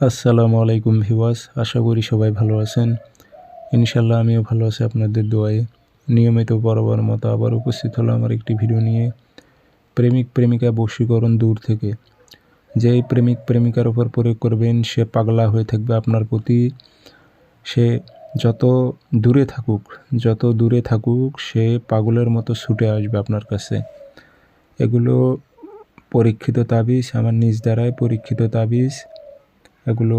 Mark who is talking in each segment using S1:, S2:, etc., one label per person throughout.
S1: আসসালামু আলাইকুম ভিওয়াস আশা করি সবাই ভালো আছেন। ইনশাল্লাহ আমিও ভালো আছি আপনাদের দোয়ায়। নিয়মিত বরাবর মতো আবার উপস্থিত হলো আমার একটি ভিডিও নিয়ে। প্রেমিক প্রেমিকা বশীকরণ দূর থেকে। যেই প্রেমিক প্রেমিকার উপর প্রয়োগ করবেন, সে পাগলা হয়ে থাকবে আপনার প্রতি। সে যত দূরে থাকুক, যত দূরে থাকুক, সে পাগলের মতো ছুটে আসবে আপনার কাছে। এগুলো পরীক্ষিত তাবিজ, আমার নিজ দ্বারায় পরীক্ষিত তাবিজ। এগুলো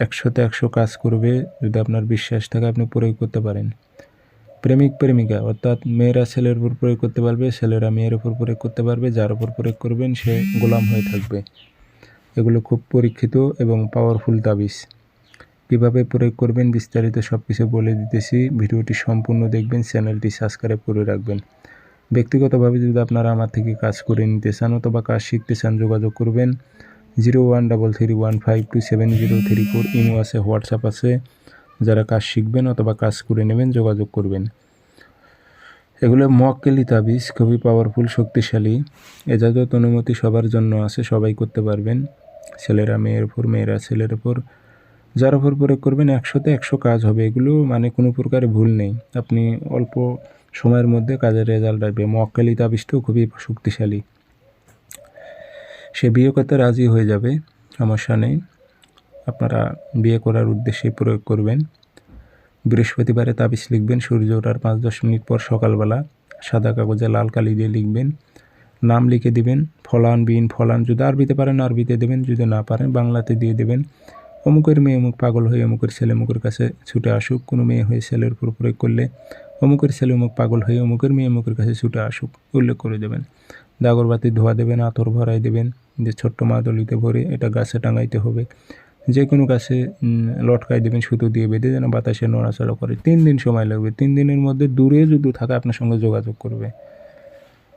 S1: একশোতে একশো কাজ করবে যদি আপনার বিশ্বাস থাকে আপনি প্রয়োগ করতে পারেন। প্রেমিক, প্রেমিকা, অর্থাৎ মেয়েরা ছেলের উপর প্রয়োগ করতে পারবে, ছেলেরা মেয়ের উপর প্রয়োগ করতে পারবে, যার উপর প্রয়োগ করবেন সে গোলাম হয়ে থাকবে। এগুলো খুব পরীক্ষিত এবং পাওয়ারফুল তাবিজ। কীভাবে প্রয়োগ করবেন বিস্তারিত সব কিছু বলে দিতেছি। ভিডিওটি সম্পূর্ণ দেখবেন, চ্যানেলটি সাবস্ক্রাইব করে রাখবেন। ব্যক্তিগতভাবে যদি আপনারা আমার থেকে কাজ করে নিতে চান অথবা কাজ শিখতে চান, যোগাযোগ করবেন। Zero one double three one five two seven zero three four imo আছে, হোয়াটসঅ্যাপ আছে। যারা কাজ শিখবেন অথবা কাজ করে নেবেন, যোগাযোগ করবেন। এগুলো মক্কেলি তাবিজ, খুবই পাওয়ারফুল শক্তিশালী। এজাজত অনুমতি সবার জন্য আছে, সবাই করতে পারবেন। ছেলেরা, মেয়ের উপর, মেয়েরা ছেলের উপর। যার উপর প্রয়োগ করবেন, একশোতে একশো কাজ হবে। এগুলো মানে কোনো প্রকারে ভুল নেই। আপনি অল্প সময়ের মধ্যে কাজের রেজাল্ট আসবে। মক্কেলি তাবিজটাও খুবই শক্তিশালী। সে বিয়ে করতে রাজি হয়ে যাবে সমস্যা নেই আপনারা বিয়ে করার উদ্দেশ্যে প্রয়োগ করবেন। বৃহস্পতিবারে তাবিজ লিখবেন, সূর্য ওঠার পাঁচ দশ মিনিট পর সকালবেলা সাদা কাগজে লাল কালি দিয়ে লিখবেন। নাম লিখে দিবেন, ফলান বিন, ফলান যদি আরবিতে পারেন, আরবিতে দেবেন, যদি না পারেন, বাংলাতে দিয়ে দেবেন। অমুকের মেয়ে অমুক পাগল হয়ে অমুকের ছেলে অমুকের কাছে ছুটে আসুক, কোনো মেয়ে হয়ে ছেলের উপর প্রয়োগ করলে অমুকের ছেলে অমুক পাগল হয়ে অমুকের মেয়ে অমুকের কাছে ছুটে আসুক, উল্লেখ করে দেবেন। দাগরবাতি ধোয়া দেবেন, আতর ভরাই দেবেন, যে ছোট্ট মাদলিতে ভরে এটা গাছে টাঙাইতে হবে। যে কোনো গাছে লটকাই দেবেন, সুতো দিয়ে বেঁধে যেন বাতাসে নড়াচড়া করে। তিন দিন সময় লাগবে। তিন দিনের মধ্যে দূরে যদি থাকে, আপনার সঙ্গে যোগাযোগ করবে।